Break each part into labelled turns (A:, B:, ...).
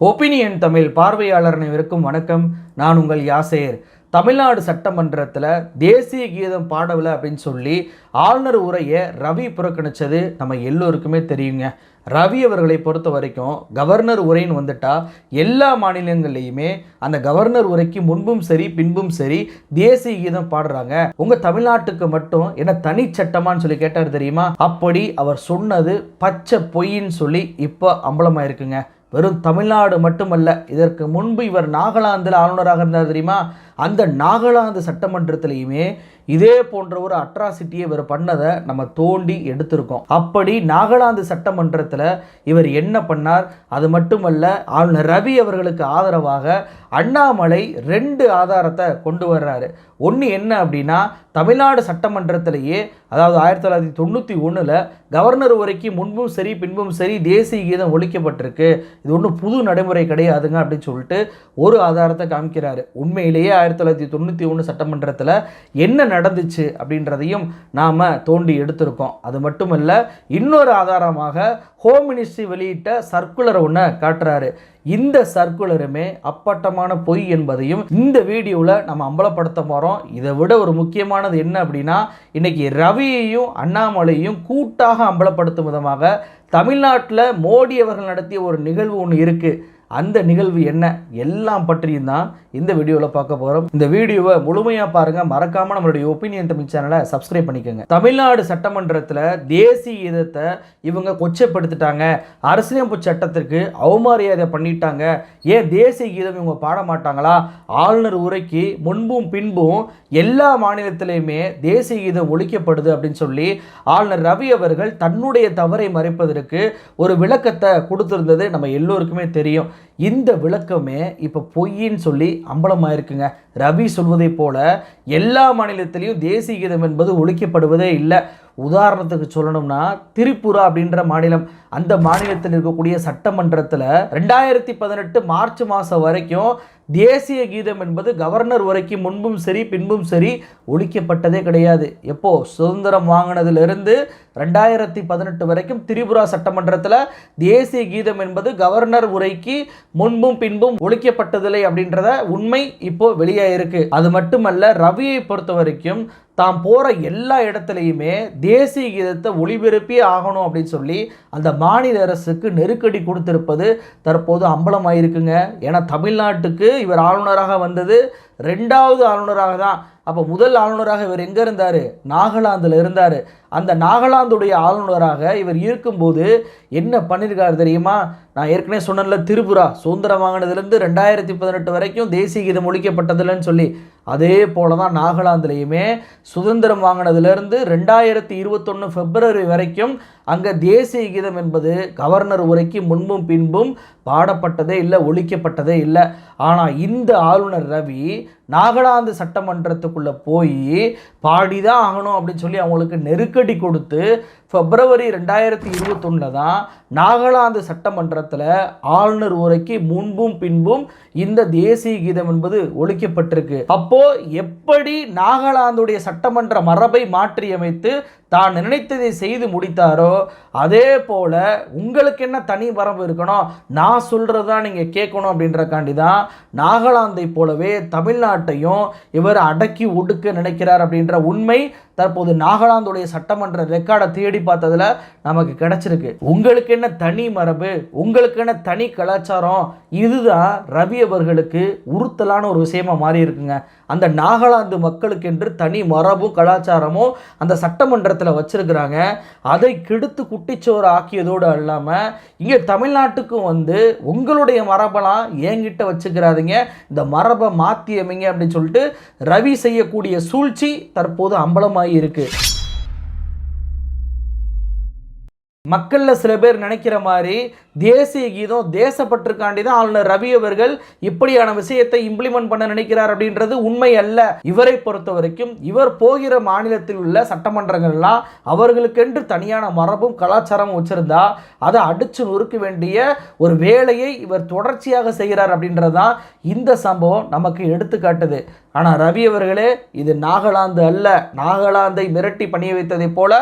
A: Opinion Tamil பார்வையாளர் அனைவருக்கும் வணக்கம். நான் உங்கள் யாசேர். தமிழ்நாடு சட்டமன்றத்தில் தேசிய கீதம் பாடவில்லை அப்படின்னு சொல்லி ஆளுநர் உரையை ரவி புறக்கணித்தது நம்ம எல்லோருக்குமே தெரியுங்க. ரவி அவர்களை பொறுத்த வரைக்கும் கவர்னர் உரைன்னு வந்துட்டா எல்லா மாநிலங்கள்லையுமே அந்த கவர்னர் உரைக்கு முன்பும் சரி பின்பும் சரி தேசிய கீதம் பாடுறாங்க. உங்கள் தமிழ்நாட்டுக்கு மட்டும் என்ன தனி சட்டமான்னு சொல்லி கேட்டார் தெரியுமா? அப்படி அவர் சொன்னது பச்சை பொய்ன்னு சொல்லி இப்போ அம்பலமாயிருக்குங்க. வெறும் தமிழ்நாடு மட்டுமல்ல இதற்கு முன்பு இவர் நாகாலாந்தில் ஆளுநராக இருந்தார் தெரியுமா? அந்த நாகாலாந்து சட்டமன்றத்திலையுமே இதே போன்ற ஒரு அட்ராசிட்டியை இவர் பண்ணதை நம்ம தோண்டி எடுத்திருக்கோம். அப்படி நாகாலாந்து சட்டமன்றத்தில் இவர் என்ன பண்ணார்? அது மட்டுமல்ல ஆளுநர் ரவி அவர்களுக்கு ஆதரவாக அண்ணாமலை ரெண்டு ஆதாரத்தை கொண்டு வர்றாரு. ஒன்று என்ன அப்படின்னா தமிழ்நாடு சட்டமன்றத்திலேயே அதாவது ஆயிரத்தி தொள்ளாயிரத்தி தொண்ணூற்றி ஒன்றில் கவர்னர் உரைக்கு முன்பும் சரி பின்பும் சரி தேசிய கீதம் ஒழிக்கப்பட்டிருக்கு இது ஒன்றும் புது நடைமுறை கிடையாதுங்க அப்படின்னு சொல்லிட்டு ஒரு ஆதாரத்தை காமிக்கிறாரு. உண்மையிலேயே ஆயிரத்தி தொள்ளாயிரத்தி தொண்ணூற்றி ஒன்று சட்டமன்றத்தில் என்ன நடந்துச்சு அப்படின்றதையும் நாம் தோண்டி எடுத்திருக்கோம். அது மட்டுமல்ல இன்னொரு ஆதாரமாக ஹோம் மினிஸ்ட்ரி வெளியிட்ட சர்க்குலர் ஒன்று காட்டுறாரு. இந்த சர்க்குலருமே அப்பட்டமான பொய் என்பதையும் இந்த வீடியோவில் நம்ம அம்பலப்படுத்த போகிறோம் இதை விட ஒரு முக்கியமானது என்ன அப்படின்னா இன்னைக்கு ரவியையும் அண்ணாமலையும் கூட்டாக அம்பலப்படுத்தும் விதமாக தமிழ்நாட்டில் மோடி அவர்கள் நடத்திய ஒரு நிகழ்வு ஒன்று இருக்குது அந்த நிகழ்வு என்ன எல்லாம் பற்றியும் தான் இந்த வீடியோவில் பார்க்க போகிறோம் இந்த வீடியோவை முழுமையாக பாருங்கள் மறக்காமல் நம்மளுடைய ஒப்பீனியன் தமிழ் சேனலை சப்ஸ்கிரைப் பண்ணிக்கோங்க. தமிழ்நாடு சட்டமன்றத்தில் தேசிய இதத்தை இவங்க கொச்சைப்படுத்திட்டாங்க. அரசியலமைப்பு சட்டத்திற்கு அவமரியாதை பண்ணிட்டாங்க. ஏன் தேசிய கீதம் இவங்க பாட மாட்டாங்களா? ஆளுநர் உரைக்கு முன்பும் பின்பும் எல்லா மாநிலத்திலையுமே தேசிய கீதம் ஒழிக்கப்படுது அப்படின்னு சொல்லி ஆளுநர் ரவி அவர்கள் தன்னுடைய தவறை மறைப்பதற்கு ஒரு விளக்கத்தை கொடுத்துருந்தது நம்ம எல்லோருக்குமே தெரியும். இந்த விளக்கமே இப்போ பொய்ன்னு சொல்லி அம்பலமாயிருக்குங்க. ரவி சொல்வதை போல எல்லா மாநிலத்திலையும் தேசிய கீதம் என்பது ஒழிக்கப்படுவதே இல்லை. உதாரணத்துக்கு சொல்லணும்னா திரிபுரா அப்படின்ற மாநிலம். அந்த மாநிலத்தில் இருக்கக்கூடிய சட்டமன்றத்தில் ரெண்டாயிரத்தி பதினெட்டு மார்ச் மாதம் வரைக்கும் தேசிய கீதம் என்பது கவர்னர் வரைக்கும் முன்பும் சரி பின்பும் சரி ஒழிக்கப்பட்டதே கிடையாது. எப்போ? சுதந்திரம் வாங்கினதிலிருந்து ரெண்டாயிரத்தி பதினெட்டு வரைக்கும் திரிபுரா சட்டமன்றத்தில் தேசிய கீதம் என்பது கவர்னர் உரைக்கு முன்பும் பின்பும் ஒழிக்கப்பட்டதில்லை அப்படின்றத உண்மை இப்போ வெளியாயிருக்கு. அது மட்டுமல்ல ரவியை பொறுத்த வரைக்கும் தாம் போகிற எல்லா இடத்துலையுமே தேசிய கீதத்தை ஒளிபெருப்பி ஆகணும் அப்படின்னு சொல்லி அந்த மாநில அரசுக்கு நெருக்கடி கொடுத்திருப்பது தற்போது அம்பலமாயிருக்குங்க. ஏன்னா தமிழ்நாட்டுக்கு இவர் ஆளுநராக வந்தது ரெண்டாவது ஆளுநராக தான். அப்போ முதல் ஆளுநராக இவர் எங்கே இருந்தார்? நாகாலாந்தில் இருந்தார். அந்த நாகாலாந்துடைய ஆளுநராக இவர் இருக்கும்போது என்ன பண்ணியிருக்காரு தெரியுமா? நான் ஏற்கனவே சொன்னேன்ல திரிபுரா சுதந்திரம் வாங்கினதுலேருந்து ரெண்டாயிரத்தி பதினெட்டு வரைக்கும் தேசிய கீதம் ஒழிக்கப்பட்டதில்லைன்னு சொல்லி. அதே போல தான் நாகாலாந்துலேயுமே சுதந்திரம் வாங்கினதுலேருந்து ரெண்டாயிரத்தி இருபத்தொன்று பிப்ரவரி வரைக்கும் அங்கே தேசிய கீதம் என்பது கவர்னர் உரைக்கு முன்பும் பின்பும் பாடப்பட்டதே இல்லை ஒழிக்கப்பட்டதே இல்லை. ஆனால் இந்த ஆளுநர் ரவி நாகாலாந்து சட்டமன்றத்துக்குள்ளே போய் பாடி தான் ஆகணும் அப்படின்னு சொல்லி அவங்களுக்கு நெருக்கடி கொடுத்து பிப்ரவரி ரெண்டாயிரத்தி இருபத்தொன்னில் தான் நாகாலாந்து சட்டமன்றத்தில் ஆளுநர் உரைக்கு முன்பும் பின்பும் இந்த தேசிய கீதம் என்பது ஒழிக்கப்பட்டிருக்கு. அப்போ எப்படி நாகாலாந்துடைய சட்டமன்ற மரபை மாற்றியமைத்து தான் நினைத்ததை செய்து முடித்தாரோ அதே போல் உங்களுக்கு என்ன தனி வரம்பு இருக்கணும்? நான் சொல்கிறது தான் நீங்கள் கேட்கணும் அப்படின்றக்காண்டி தான் நாகாலாந்தை போலவே தமிழ்நாட்டையும் இவர் அடக்கி ஒடுக்க நினைக்கிறார் அப்படின்ற உண்மை தற்போது நாகாலாந்துடைய சட்டமன்ற ரெக்கார்டை தேடி பார்த்ததுல நமக்கு கிடைச்சிருக்கு. உங்களுக்கு என்ன தனி மரபு? உங்களுக்கு என்ன தனி கலாச்சாரம்? இதுதான் ரவி அவர்களுக்கு உறுத்தலான ஒரு விஷயமா மாறி இருக்குங்க. அந்த நாகாலாந்து மக்களுக்கென்று தனி மரபும் கலாச்சாரமும் அந்த சட்டமன்றத்தில் வச்சிருக்கிறாங்க. அதை கெடுத்து குட்டிச்சோறு ஆக்கியதோடு அல்லாமல் இங்கே தமிழ்நாட்டுக்கும் வந்து உங்களுடைய மரபெல்லாம் என்கிட்ட வச்சுக்கிறாதீங்க. இந்த மரபை மாற்றி அப்படின்னு சொல்லிட்டு ரவி செய்யக்கூடிய சூழ்ச்சி தற்போது அம்பலமாக இருக்கு. மக்களில் சில பேர் நினைக்கிற மாதிரி தேசிய கீதம் தேசப்பற்றுக்காண்டி தான் ஆளுநர் ரவி அவர்கள் இப்படியான விஷயத்தை இம்ப்ளிமெண்ட் பண்ண நினைக்கிறார் அப்படின்றது உண்மை அல்ல. இவரை பொறுத்த வரைக்கும் இவர் போகிற மாநிலத்தில் உள்ள சட்டமன்றங்கள்லாம் அவர்களுக்கென்று தனியான மரபும் கலாச்சாரமும் வச்சிருந்தா அதை அடிச்சு நொறுக்க வேண்டிய ஒரு வேலையை இவர் தொடர்ச்சியாக செய்கிறார் அப்படின்றது தான் இந்த சம்பவம் நமக்கு எடுத்துக்காட்டுது. ஆனால் ரவி அவர்களே இது நாகாலாந்து அல்ல. நாகாலாந்தை மிரட்டி பணிய வைத்ததைப் போல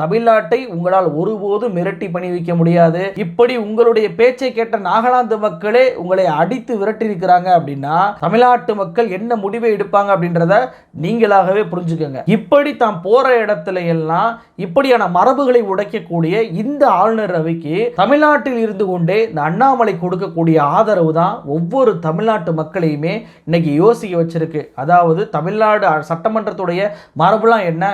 A: தமிழ்நாட்டை உங்களால் ஒருபோதும் மிரட்டி பணி வைக்க முடியாது. இப்படி உங்கள் உங்களுடைய பேச்சை கேட்ட நாகாலாந்து மக்களே உங்களை அடித்து விரட்டியிருக்கிறாங்க அப்படின்னா தமிழ்நாட்டு மக்கள் என்ன முடிவை எடுப்பாங்க அப்படின்றத நீங்களாகவே புரிஞ்சுக்கோங்க. இப்படி தாம் போற இடத்துல எல்லாம் இப்படியான மரபுகளை உடைக்கக்கூடிய இந்த ஆளுநர் ரவிக்கு தமிழ்நாட்டில் இருந்து கொண்டே இந்த அண்ணாமலை கொடுக்கக்கூடிய ஆதரவு தான் ஒவ்வொரு தமிழ்நாட்டு மக்களையுமே இன்னைக்கு யோசிக்க வச்சிருக்கு. அதாவது தமிழ்நாடு சட்டமன்றத்துடைய மரபுலாம் என்ன?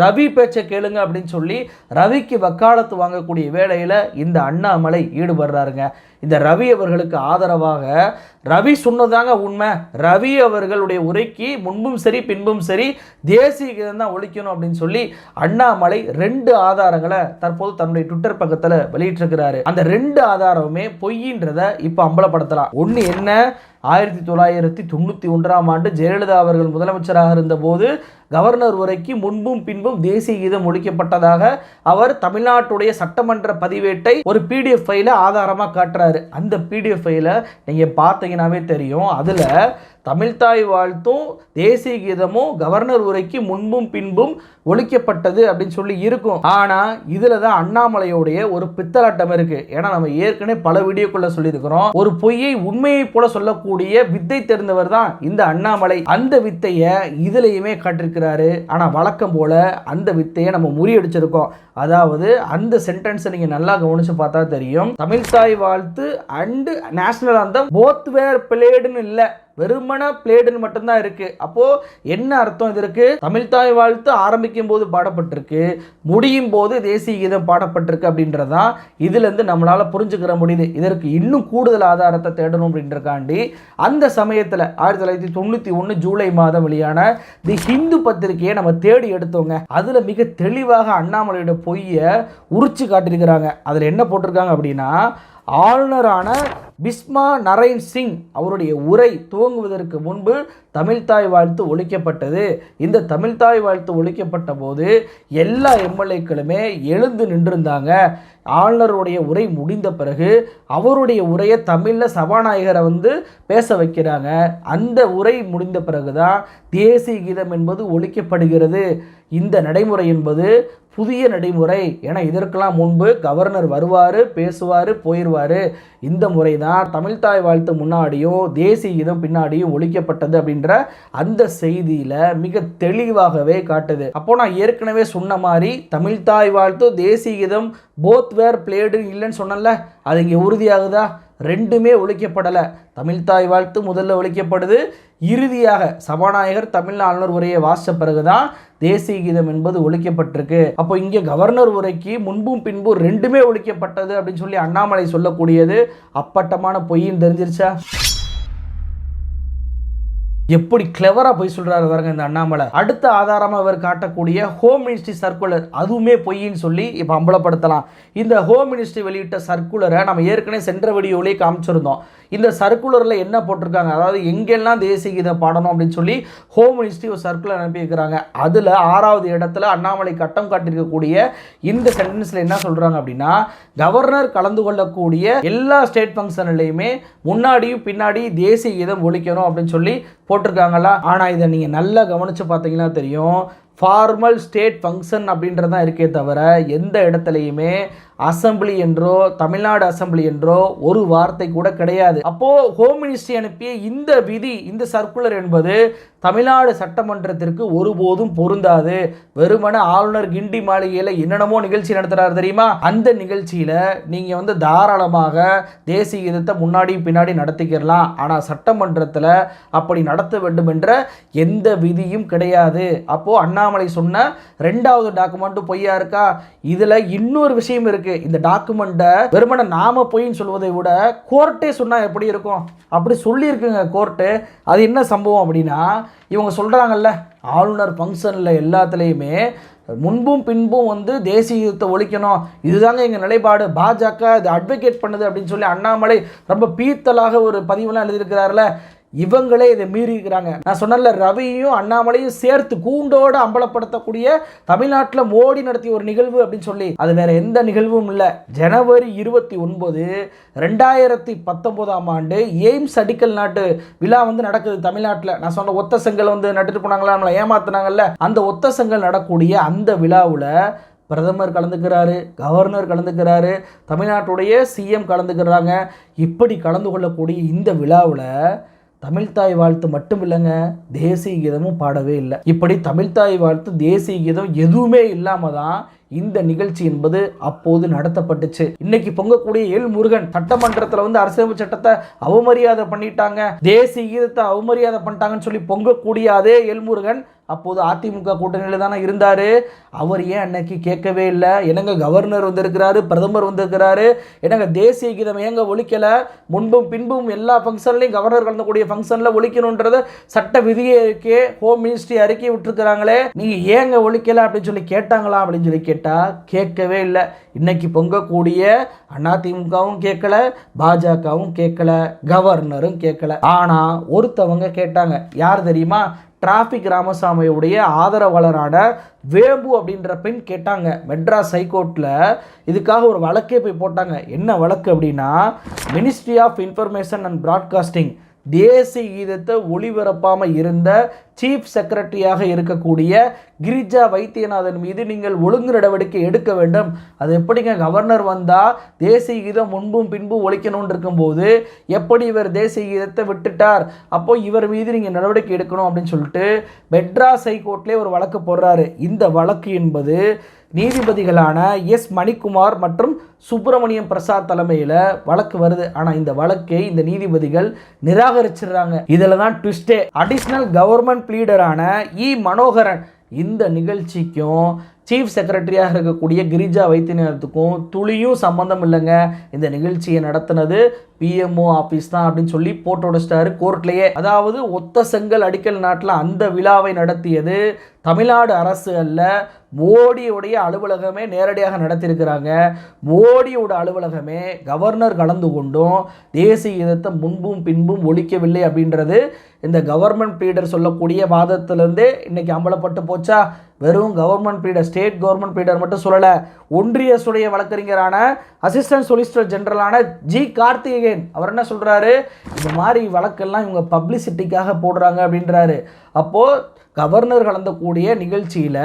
A: ரவி பேச்சை கேளுங்க அப்படின்னு சொல்லி ரவிக்கு வக்காலத்து வாங்கக்கூடிய வேலையில் இந்த அண்ணாமலை ஈடுபடுறாருங்க. இந்த ரவி அவர்களுக்கு ஆதரவாக ரவி சொன்னதாங்க உண்மை. ரவி அவர்களுடைய உரைக்கு முன்பும் சரி பின்பும் சரி தேசிய கீதம் தான் ஒழிக்கணும் அப்படின்னு சொல்லி அண்ணாமலை ரெண்டு ஆதாரங்களை தற்போது தன்னுடைய ட்விட்டர் பக்கத்தில் வெளியிட்டிருக்கிறாரு. அந்த ரெண்டு ஆதாரமுமே பொய்ன்றத இப்போ அம்பலப்படுத்தலாம். ஒன்று என்ன? ஆயிரத்தி தொள்ளாயிரத்தி தொண்ணூற்றி ஒன்றாம் ஆண்டு ஜெயலலிதா அவர்கள் முதலமைச்சராக இருந்தபோது கவர்னர் உரைக்கு முன்பும் பின்பும் தேசிய கீதம் ஒழிக்கப்பட்டதாக அவர் தமிழ்நாட்டுடைய சட்டமன்ற பதிவேட்டை ஒரு பிடிஎஃப் ஃபைல ஆதாரமாக காட்டுறாரு. அந்த பிடிஎஃப் ஃபைல நீங்கள் பார்த்தீங்கன்னாவே தெரியும். அதில் தமிழ்தாய் வாழ்த்தும் தேசிய கீதமும் கவர்னர் உரைக்கு முன்பும் பின்பும் ஒழிக்கப்பட்டது அப்படின்னு சொல்லி இருக்கும். ஆனால் இதில் தான் அண்ணாமலையோடைய ஒரு பித்தலாட்டம் இருக்குது ஏன்னா நம்ம ஏற்கனவே பல வீடியோக்குள்ள சொல்லியிருக்கிறோம். ஒரு பொய்யை உண்மையை போல சொல்லக்கூடிய வித்தை தெரிந்தவர் தான் இந்த அண்ணாமலை. அந்த வித்தையை இதுலையுமே இருக்கிறாரு. ஆனால் வழக்கம் போல அந்த வித்தையை நம்ம முறியடிச்சிருக்கோம். அதாவது அந்த சென்டென்ஸை நீங்கள் நல்லா கவனிச்சு பார்த்தா தெரியும். தமிழ் தாய் வாழ்த்து and national anthem both were பிளேடுன்னு இல்லை. வெறுமன பிளேடுன்னு மட்டும்தான் இருக்கு. அப்போ என்ன அர்த்தம் இது இருக்கு தமிழ்தாய் வாழ்த்து ஆரம்பிக்கும் போது பாடப்பட்டிருக்கு. முடியும் போது தேசிய கீதம் பாடப்பட்டிருக்கு அப்படின்றதான் இதுல இருந்து நம்மளால புரிஞ்சுக்கிற முடியுது. இதற்கு இன்னும் கூடுதல் ஆதாரத்தை தேடணும் அப்படின்றக்காண்டி அந்த சமயத்தில் ஆயிரத்தி தொள்ளாயிரத்தி தொண்ணூற்றி ஒன்று ஜூலை மாதம் வெளியான தி ஹிந்து பத்திரிகையை நம்ம தேடி எடுத்தோங்க. அதில் மிக தெளிவாக அண்ணாமலையோட பொய்யை உரிச்சு காட்டியிருக்கிறாங்க. அதில் என்ன போட்டிருக்காங்க அப்படின்னா ஆளுநரான பிஸ்மா நரேன் சிங் அவருடைய உரை துவங்குவதற்கு முன்பு தமிழ்தாய் வாழ்த்து ஒழிக்கப்பட்டது. இந்த தமிழ்தாய் வாழ்த்து ஒழிக்கப்பட்ட போது எல்லா எம்எல்ஏக்களுமே எழுந்து நின்றிருந்தாங்க. ஆளுநருடைய உரை முடிந்த பிறகு அவருடைய உரையை தமிழில் சபாநாயகரை வந்து பேச வைக்கிறாங்க. அந்த உரை முடிந்த பிறகு தான் தேசிய கீதம் என்பது ஒழிக்கப்படுகிறது. இந்த நடைமுறை என்பது புதிய நடைமுறை ஏன்னா இதற்கெல்லாம் முன்பு கவர்னர் வருவார் பேசுவார் போயிடுவார் இந்த முறை தான் தமிழ்தாய் வாழ்த்து முன்னாடியும் தேசிய கீதம் பின்னாடியும் ஒழிக்கப்பட்டது அப்படின்ற அந்த செய்தியில் மிக தெளிவாகவே காட்டுது. அப்போ நான் ஏற்கனவே சொன்ன மாதிரி தமிழ்தாய் வாழ்த்து தேசிய கீதம் போத் வேர் பிளேடு இல்லைன்னு சொன்னல அது இங்கே உறுதியாகுதா? ரெண்டுமே ஒழிக்கப்படலை. தமிழ்தாய் வாழ்த்து முதல்ல ஒழிக்கப்படுது. இறுதியாக சபாநாயகர் தமிழ் ஆளுநர் உரையை வாசித்த பிறகுதான் தேசிய கீதம் என்பது ஒழிக்கப்பட்டிருக்கு. அப்போ இங்கே கவர்னர் உரைக்கு முன்பும் பின்பும் ரெண்டுமே ஒழிக்கப்பட்டது அப்படின்னு சொல்லி அண்ணாமலை சொல்லக்கூடியது அப்பட்டமான பொய்ன்னு தெரிஞ்சிருச்சா? எப்படி கிளவரா போய் சொல்றாரு பாருங்க இந்த அண்ணாமலை. அடுத்த ஆதாரமா அவர் காட்டக்கூடிய ஹோம் மினிஸ்ட்ரி சர்க்குலர் அதுவுமே பொய்ன்னு சொல்லி இப்போ அம்பலப்படுத்தலாம். இந்த ஹோம் மினிஸ்ட்ரி வெளியிட்ட சர்க்குலரை நம்ம ஏற்கனவே சென்ற வீடியோவிலே காமிச்சிருந்தோம். இந்த சர்க்குலரில் என்ன போட்டிருக்காங்க? அதாவது எங்கெல்லாம் தேசிய கீதம் பாடணும் அப்படின்னு சொல்லி ஹோம் மினிஸ்ட்ரி ஒரு சர்க்குலர் அனுப்பியிருக்கிறாங்க அதில் ஆறாவது இடத்துல அண்ணாமலை கட்டம் காட்டியிருக்கக்கூடிய இந்த சென்டென்ஸில் என்ன சொல்கிறாங்க அப்படின்னா கவர்னர் கலந்து கொள்ளக்கூடிய எல்லா ஸ்டேட் ஃபங்க்ஷன்லையுமே முன்னாடியும் பின்னாடி தேசிய கீதம் ஒழிக்கணும் அப்படின்னு சொல்லி போட்டிருக்காங்களா ஆனால் இதை நீங்கள் நல்லா கவனித்து பார்த்தீங்கன்னா தெரியும். ஃபார்மல் ஸ்டேட் ஃபங்க்ஷன் அப்படின்றது தான் இருக்கே தவிர எந்த இடத்துலையுமே அசம்பிளி என்றோ தமிழ்நாடு அசம்பிளி என்றோ ஒரு வார்த்தை கூட கிடையாது. அப்போது ஹோம் மினிஸ்ட்ரி அனுப்பிய இந்த விதி இந்த சர்க்குலர் என்பது தமிழ்நாடு சட்டமன்றத்திற்கு ஒருபோதும் பொருந்தாது. வெறுமன ஆளுநர் கிண்டி மாளிகையில் என்னென்னமோ நிகழ்ச்சி நடத்துகிறார் தெரியுமா? அந்த நிகழ்ச்சியில் நீங்கள் வந்து தாராளமாக தேசிய கீதத்தை முன்னாடி பின்னாடி நடத்திக்கிறலாம் ஆனால் சட்டமன்றத்தில் அப்படி நடத்த வேண்டும் என்ற எந்த விதியும் கிடையாது. அப்போது அண்ணா அண்ணாமலை சொன்ன ரெண்டாவது டாக்குமெண்ட்டும் பொய்யா இருக்கா? இதில் இன்னொரு விஷயம் இருக்கு. இந்த டாக்குமெண்ட்டை வெறுமனை நாம பொய்ன்னு சொல்வதை விட கோர்ட்டே சொன்னால் எப்படி இருக்கும்? அப்படி சொல்லியிருக்குங்க கோர்ட்டு அது என்ன சம்பவம் அப்படின்னா இவங்க சொல்கிறாங்கல்ல ஆளுநர் ஃபங்க்ஷனில் எல்லாத்துலேயுமே முன்பும் பின்பும் வந்து தேசிய ஒழிக்கணும். இதுதாங்க எங்கள் நிலைப்பாடு. பாஜக இது அட்வொகேட் பண்ணுது அப்படின்னு சொல்லி அண்ணாமலை ரொம்ப பீத்தலாக ஒரு பதிவுலாம் எழுதியிருக்கிறாருல. இவங்களே இதை மீறிக்கிறாங்க நான் சொன்னல ரவியும் அண்ணாமலையும் சேர்த்து கூண்டோடு அம்பலப்படுத்தக்கூடிய தமிழ்நாட்டில் மோடி நடத்திய ஒரு நிகழ்வு அப்படின்னு சொல்லி அது வேற எந்த நிகழ்வும் இல்லை. ஜனவரி இருபத்தி ஒன்பது ரெண்டாயிரத்தி பத்தொன்பதாம் ஆண்டு எய்ம்ஸ் அடிக்கல் நாட்டு விழா வந்து நடக்குது தமிழ்நாட்டில். நான் சொன்ன ஒத்த செங்கல் வந்து நட்டுட்டு போனாங்களா நம்மளை ஏமாத்தினாங்கல்ல? அந்த ஒத்த செங்கல் நடக்கூடிய அந்த விழாவில் பிரதமர் கலந்துக்கிறாரு கவர்னர் கலந்துக்கிறாரு தமிழ்நாட்டுடைய சிஎம் கலந்துக்கிறாங்க. இப்படி கலந்து கொள்ளக்கூடிய இந்த விழாவில் தமிழ்தாய் வாழ்த்து மட்டும் இல்லைங்க தேசிய கீதமும் பாடவே இல்லை. இப்படி தமிழ்தாய் வாழ்த்து தேசிய கீதம் எதுவுமே இல்லாமல் தான் இந்த நிகழ்ச்சி என்பது அப்போது நடத்தப்பட்டுச்சு. இன்னைக்கு பொங்கக்கூடிய எல் முருகன் சட்டமன்றத்தில் வந்து அரசியலமைப்பு சட்டத்தை அவமரியாதை பண்ணிட்டாங்க. தேசிய கீதத்தை அவமரியாதை பண்ணிட்டாங்கன்னு சொல்லி பொங்கக்கூடிய அதே எல் முருகன் அப்போது அதிமுக கூட்டணியில் தானே இருந்தார். அவர் ஏன் அன்னைக்கு கேட்கவே இல்லை? என்னங்க கவர்னர் வந்திருக்கிறாரு பிரதமர் வந்திருக்கிறாரு? என்னங்க தேசிய கீதம் ஏங்க ஒழிக்கலை? முன்பும் பின்பும் எல்லா ஃபங்க்ஷன்லையும் கவர்னர் கலந்தக்கூடிய ஃபங்க்ஷனில் ஒழிக்கணுன்றது சட்ட விதியே இருக்கே ஹோம் மினிஸ்ட்ரி அறிக்கை விட்டுருக்குறாங்களே. நீங்கள் ஏங்க ஒழிக்கலை அப்படின்னு சொல்லி கேட்டாங்களா அப்படின்னு சொல்லி கேட்டால் கேட்கவே இல்லை. இன்னைக்கு பொங்கக்கூடிய அதிமுகவும் கேட்கல பாஜகவும் கேட்கல கவர்னரும் கேட்கல. ஆனால் ஒருத்தவங்க கேட்டாங்க. யார் தெரியுமா? டிராஃபிக் ராமசாமியுடைய ஆதரவாளரான வேம்பு அப்படின்ற பெண் கேட்டாங்க. மெட்ராஸ் ஹைகோர்ட்டில் இதுக்காக ஒரு வழக்கே போய் போட்டாங்க. என்ன வழக்கு அப்படின்னா ministry of information and broadcasting தேசிய கீதத்தை ஒளிபரப்பாமல் இருந்த சீஃப் செக்ரட்டரியாக இருக்கக்கூடிய கிரிஜா வைத்தியநாதன் மீது நீங்கள் ஒழுங்கு நடவடிக்கை எடுக்க வேண்டும். அது எப்படிங்க? கவர்னர் வந்தால் தேசிய கீதம் முன்பும் பின்பும் ஒழிக்கணும்னு இருக்கும்போது எப்படி இவர் தேசிய கீதத்தை விட்டுட்டார்? அப்போ இவர் மீது நீங்கள் நடவடிக்கை எடுக்கணும் அப்படின்னு சொல்லிட்டு மெட்ராஸ் ஹைகோர்ட்லேயே ஒரு வழக்கு போடுறாரு. இந்த வழக்கு என்பது நீதிபதிகளான எஸ் மணிக்குமார் மற்றும் சுப்பிரமணியம் பிரசாத் தலைமையில் வழக்கு வருது. ஆனால் இந்த வழக்கை இந்த நீதிபதிகள் நிராகரிச்சிடுறாங்க. இதில் தான் ட்விஸ்டே அடிஷ்னல் கவர்மெண்ட் ப்ளீடரான இ. மனோகரன். இந்த நிகழ்ச்சிக்கும் சீஃப் செக்ரட்டரியாக இருக்கக்கூடிய கிரிஜா வைத்தியநாதத்துக்கும் துளியும் சம்மந்தம் இல்லைங்க. இந்த நிகழ்ச்சியை நடத்தினது பிஎம்ஓ ஆஃபீஸ் தான் அப்படின்னு சொல்லி போட்டு உடைச்சிட்டாரு கோர்ட்லேயே. அதாவது ஒத்த செங்கல் அடிக்கல் நாட்டில் அந்த விழாவை நடத்தியது தமிழ்நாடு அரசு அல்ல மோடியுடைய அலுவலகமே நேரடியாக நடத்தியிருக்கிறாங்க. மோடியோட அலுவலகமே கவர்னர் கலந்து கொண்டும் தேசிய இதத்தை முன்பும் பின்பும் ஒழிக்கவில்லை அப்படின்றது இந்த கவர்மெண்ட் பீடர் சொல்லக்கூடிய வாதத்திலேருந்தே இன்னைக்கு அம்பலப்பட்டு போச்சா? வெறும் government pleader state government pleader மட்டும் சொல்லலை ஒன்றிய சுடைய வழக்கறிஞரான அசிஸ்டன்ட் சொலிசிட்டர் ஜெனரலான ஜி கார்த்திகேயன். அவர் என்ன சொல்கிறாரு இந்த மாதிரி வழக்கெல்லாம் இவங்க பப்ளிசிட்டிக்காக போடுறாங்க அப்படின்றாரு. அப்போது கவர்னர் கலந்தக்கூடிய நிகழ்ச்சியில்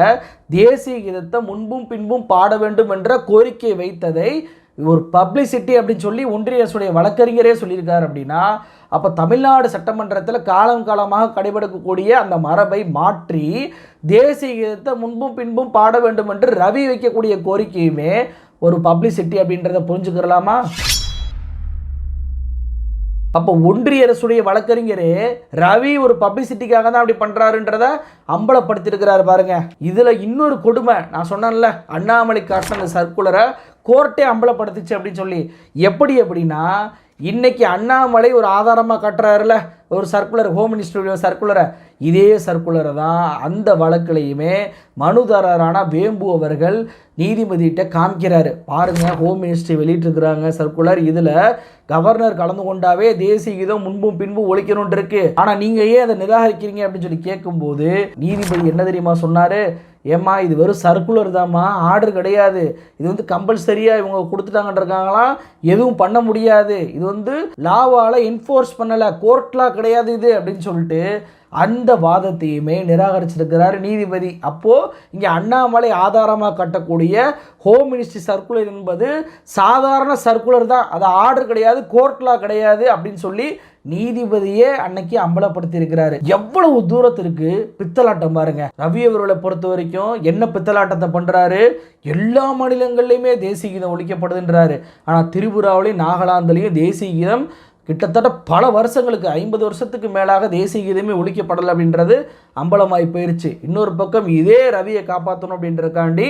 A: தேசிய கீதத்தை முன்பும் பின்பும் பாட வேண்டும் என்ற கோரிக்கை வைத்ததை ஒரு பப்ளிசிட்டி அப்படின்னு சொல்லி ஒன்றிய அரசுடைய வழக்கறிஞரே சொல்லியிருக்காரு அப்படின்னா அப்போ தமிழ்நாடு சட்டமன்றத்தில் காலம் காலமாக கடைபிடிக்கக்கூடிய அந்த மரபை மாற்றி தேசிய கீதத்தை முன்பும் பின்பும் பாட வேண்டும் என்று ரவி வைக்கக்கூடிய கோரிக்கையுமே ஒரு பப்ளிசிட்டி அப்படின்றத புரிஞ்சுக்கிறலாமா? அப்போ ஒன்றிய அரசுடைய வழக்கறிஞரே ரவி ஒரு பப்ளிசிட்டிக்காக தான் அப்படி பண்ணுறாருன்றத அம்பலப்படுத்தியிருக்கிறாரு பாருங்க. இதில் இன்னொரு கொடுமை நான் சொன்னேன்ல அண்ணாமலை காட்டின சர்க்குலரை கோர்ட்டே அம்பலப்படுத்துச்சு அப்படின்னு சொல்லி எப்படி அப்படின்னா இன்றைக்கி அண்ணாமலை ஒரு ஆதாரமாக கட்டுறாருல ஒரு சர்க்குலர் ஹோம் மினிஸ்டருடைய சர்க்குலரை இதே சர்க்குலரை தான் அந்த வழக்கிலையுமே மனுதாரரான வேம்பு அவர்கள் நீதிபதியிட்ட காமிக்கிறாரு பாருங்க ஹோம் மினிஸ்ட்ரி வெளியிட்டிருக்கிறாங்க சர்க்குலர். இதில் கவர்னர் கலந்து கொண்டாவே தேசிய கீதம் முன்பும் பின்பும் ஒழிக்கணும்னு இருக்கு. ஆனால் நீங்கள் ஏன் அதை நிராகரிக்கிறீங்க அப்படின்னு சொல்லி கேட்கும்போது நீதிபதி என்ன தெரியுமா சொன்னார்? ஏம்மா இது வெறும் சர்க்குலர் தாம்மா ஆர்டர் கிடையாது. இது வந்து கம்பல்சரியாக இவங்க கொடுத்துட்டாங்கன்றிருக்காங்களாம் எதுவும் பண்ண முடியாது. இது வந்து லாவால் என்ஃபோர்ஸ் பண்ணலை. கோர்ட்லாம் கிடையாது இது அப்படின்னு சொல்லிட்டு அந்த வாதத்தையுமே நிராகரிச்சிருக்கிறார் நீதிபதி. அப்போது இங்கே அண்ணாமலை ஆதாரமாக கட்டக்கூடிய ஹோம் மினிஸ்ட்ரி சர்க்குலர் என்பது சாதாரண சர்க்குலர் தான். அது ஆர்டர் கிடையாது கோர்ட்லா கிடையாது அப்படின்னு சொல்லி நீதிபதியே அன்னைக்கு அம்பலப்படுத்தியிருக்கிறாரு. எவ்வளவு தூரத்திற்கு பித்தலாட்டம் பாருங்க. ரவி அவர்களை பொறுத்த வரைக்கும் என்ன பித்தலாட்டத்தை பண்றாரு? எல்லா மாநிலங்கள்லையுமே தேசிய கீதம் ஒழிக்கப்படுதுன்றாரு. ஆனால் திரிபுராவிலையும் நாகாலாந்துலேயும் தேசிய கீதம் கிட்டத்தட்ட பல வருஷங்களுக்கு ஐம்பது வருஷத்துக்கு மேலாக தேசிய கீதமே ஒழிக்கப்படலை அப்படின்றது அம்பலமாய் போயிருச்சு. இன்னொரு பக்கம் இதே ரவியை காப்பாற்றணும் அப்படின்றக்காண்டி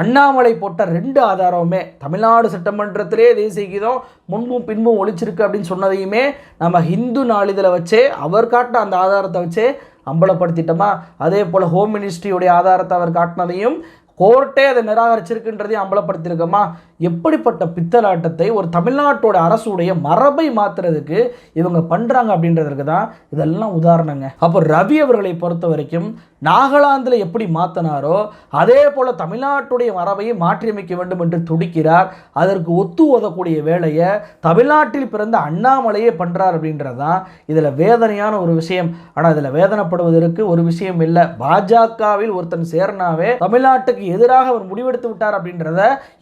A: அண்ணாமலை போட்ட ரெண்டு ஆதாரமுமே தமிழ்நாடு சட்டமன்றத்திலே தேசிய கீதம் முன்பும் பின்பும் ஒழிச்சிருக்கு அப்படின்னு சொன்னதையுமே நம்ம ஹிந்து நாளிதழை வச்சே அவர் காட்டின அந்த ஆதாரத்தை வச்சே அம்பலப்படுத்திட்டோமா? அதே போல் ஹோம் மினிஸ்ட்ரியுடைய ஆதாரத்தை அவர் காட்டினதையும் கோர்ட்டே அதை நிராகரிச்சிருக்குன்றதையும் அம்பலப்படுத்தியிருக்கோமா? எப்படிப்பட்ட பித்தலாட்டத்தை ஒரு தமிழ்நாட்டோட அரசுடைய மரபை மாத்துறதுக்கு இவங்க பண்ணுறாங்க அப்படின்றதுக்கு தான் இதெல்லாம் உதாரணங்க. அப்போ ரவி அவர்களை பொறுத்த வரைக்கும் நாகாலாந்தில் எப்படி மாற்றினாரோ அதே போல் தமிழ்நாட்டுடைய மரபையை மாற்றியமைக்க வேண்டும் என்று துடிக்கிறார். அதற்கு ஒத்து ஓதக்கூடிய வேலையை தமிழ்நாட்டில் பிறந்த அண்ணாமலையே பண்றார் அப்படின்றதான் இதில் வேதனையான ஒரு விஷயம். ஆனால் இதில் வேதனைப்படுவதற்கு ஒரு விஷயம் இல்லை. பாஜகவில் ஒருத்தன் சேர்னாவே தமிழ்நாட்டுக்கு எதிராக அவர் முடிவெடுத்து விட்டார் அப்படின்றத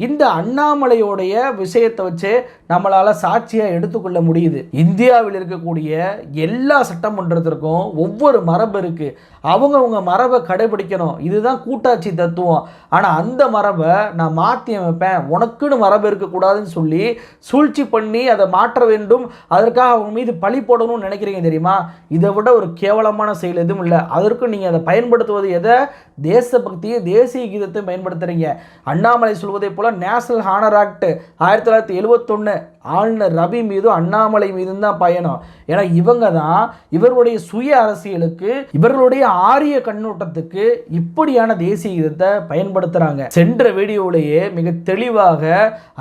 A: இந்த அண்ணா அண்ணாமலையோடைய விஷயத்தை வச்சு நம்மளால் சாட்சியாக எடுத்துக்கொள்ள முடியுது. இந்தியாவில் இருக்கக்கூடிய எல்லா சட்டமன்றத்திற்கும் ஒவ்வொரு மரபு இருக்கு. அவங்கவுங்க மரபை கடைபிடிக்கணும். இதுதான் கூட்டாட்சி தத்துவம். ஆனால் அந்த மரபை நான் மாற்றி அமைப்பேன். உனக்குன்னு மரபு இருக்கக்கூடாதுன்னு சொல்லி சூழ்ச்சி பண்ணி அதை மாற்ற வேண்டும். அதற்காக அவங்க மீது பழி போடணும்னு நினைக்கிறீங்க தெரியுமா? இதை விட ஒரு கேவலமான செயல் எதுவும் இல்லை. அதற்கும் நீங்கள் அதை பயன்படுத்துவது எதை? தேசபக்தியை தேசிய கீதத்தை பயன்படுத்துகிறீங்க அண்ணாமலை சொல்வதை போல் நேஷனல் ஹானர் ஆக்ட் ஆயிரத்தி தொள்ளாயிரத்தி எழுபத்தொன்று ஆளுநர் ரவி மீதும் அண்ணாமலை மீதும் தான் பயணம். ஏன்னா இவங்க தான் இவர்களுடைய சுய அரசியலுக்கு இவர்களுடைய ஆரிய கண்ணோட்டத்துக்கு இப்படியான தேசிய கீதத்தை பயன்படுத்துகிறாங்க சென்ற வீடியோவிலேயே மிக தெளிவாக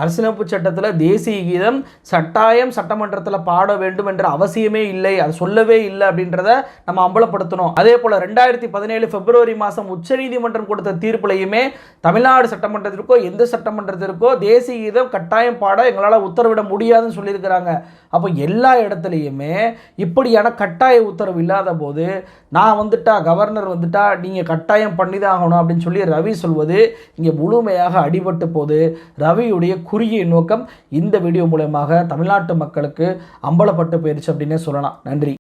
A: அரசியலமைப்பு சட்டத்தில் தேசிய கீதம் சட்டாயம் சட்டமன்றத்தில் பாட வேண்டும் என்ற அவசியமே இல்லை. அது சொல்லவே இல்லை அப்படின்றத நம்ம அம்பலப்படுத்தணும். அதே போல் ரெண்டாயிரத்தி பதினேழு பிப்ரவரி மாதம் உச்சநீதிமன்றம் கொடுத்த தீர்ப்புலையுமே தமிழ்நாடு சட்டமன்றத்திற்கோ எந்த சட்டமன்றத்திற்கோ தேசிய கீதம் கட்டாயம் பாட எங்களால் உத்தரவிட முடியாதுன்னு சொல்லியிருக்கிறாங்க. அப்போ எல்லா இடத்துலையுமே இப்படியான கட்டாய உத்தரவு இல்லாத போது நான் வந்துட்டா கவர்னர் வந்துட்டா நீங்கள் கட்டாயம் பண்ணி தான் ஆகணும் அப்படின்னு சொல்லி ரவி சொல்வது இங்கே முழுமையாக அடிபட்டு போது ரவியுடைய குறுகிய நோக்கம் இந்த வீடியோ மூலயமாக தமிழ்நாட்டு மக்களுக்கு அம்பலப்பட்டு போயிடுச்சு அப்படின்னே சொல்லலாம். நன்றி.